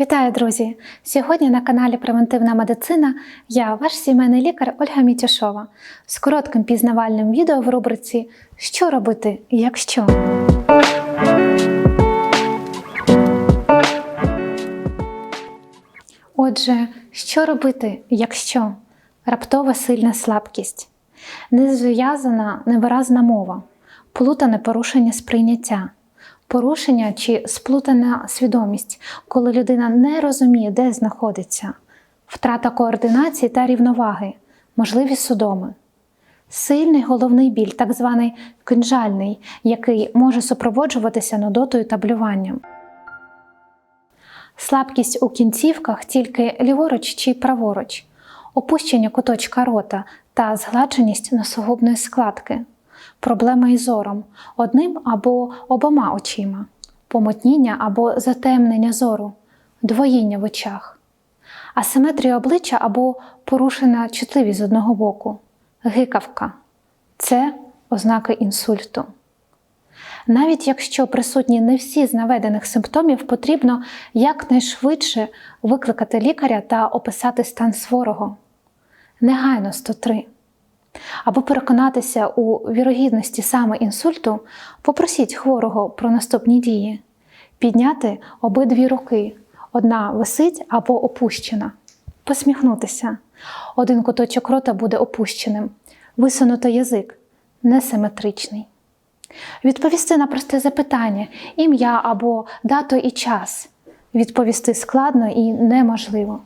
Вітаю, друзі! Сьогодні на каналі Превентивна медицина я, ваш сімейний лікар Ольга Мітюшова, з коротким пізнавальним відео в рубриці Що робити, якщо. Отже, що робити, якщо? Раптова сильна слабкість, незв'язана невиразна мова, плутане порушення сприйняття, порушення чи сплутана свідомість, коли людина не розуміє, де знаходиться, втрата координації та рівноваги, можливі судоми. Сильний головний біль, так званий кинжальний, який може супроводжуватися нудотою та блюванням. Слабкість у кінцівках тільки ліворуч чи праворуч, опущення куточка рота та згладженість носогубної складки, проблема із зором одним або обома очима, помутніння або затемнення зору, двоїння в очах, асиметрія обличчя або порушена чутливість з одного боку, гикавка це ознаки інсульту. Навіть якщо присутні не всі з наведених симптомів, потрібно якнайшвидше викликати лікаря та описати стан свого. Негайно 103. Аби переконатися у вірогідності саме інсульту, попросіть хворого про наступні дії: підняти обидві руки, одна висить або опущена, посміхнутися. Один куточок рота буде опущеним, висунути язик несиметричний. Відповісти на просте запитання, ім'я або дату і час. Відповісти складно і неможливо.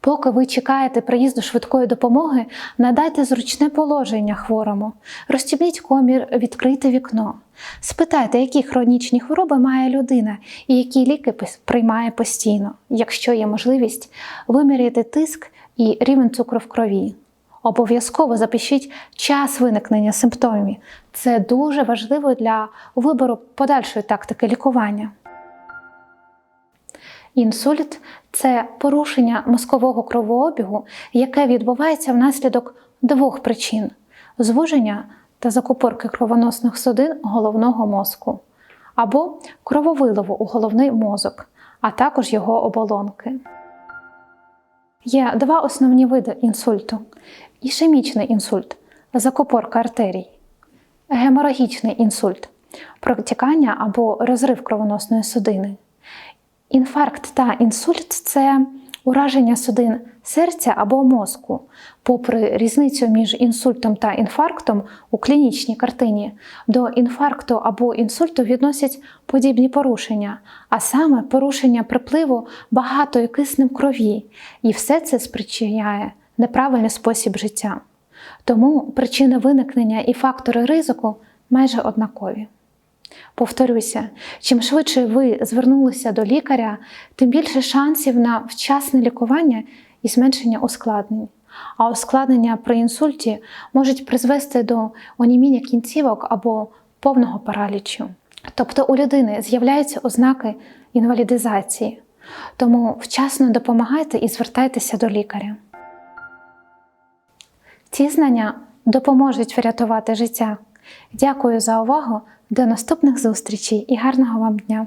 Поки ви чекаєте приїзду швидкої допомоги, надайте зручне положення хворому, розстібніть комір, відкрийте вікно. Спитайте, які хронічні хвороби має людина і які ліки приймає постійно, якщо є можливість, виміряти тиск і рівень цукру в крові. Обов'язково запишіть час виникнення симптомів. Це дуже важливо для вибору подальшої тактики лікування. Інсульт це порушення мозкового кровообігу, яке відбувається внаслідок двох причин: звуження та закупорки кровоносних судин головного мозку, або крововиливу у головний мозок, а також його оболонки. Є два основні види інсульту: ішемічний інсульт, закупорка артерій, геморагічний інсульт, протікання або розрив кровоносної судини. Інфаркт та інсульт це ураження судин серця або мозку. Попри різницю між інсультом та інфарктом у клінічній картині, до інфаркту або інсульту відносять подібні порушення, а саме порушення припливу багатою киснем крові, і все це спричиняє неправильний спосіб життя. Тому причини виникнення і фактори ризику майже однакові. Повторюся, чим швидше ви звернулися до лікаря, тим більше шансів на вчасне лікування і зменшення ускладнень. А ускладнення при інсульті можуть призвести до оніміння кінцівок або повного паралічу. Тобто у людини з'являються ознаки інвалідизації. Тому вчасно допомагайте і звертайтеся до лікаря. Ці знання допоможуть врятувати життя. Дякую за увагу! До наступних зустрічей і гарного вам дня!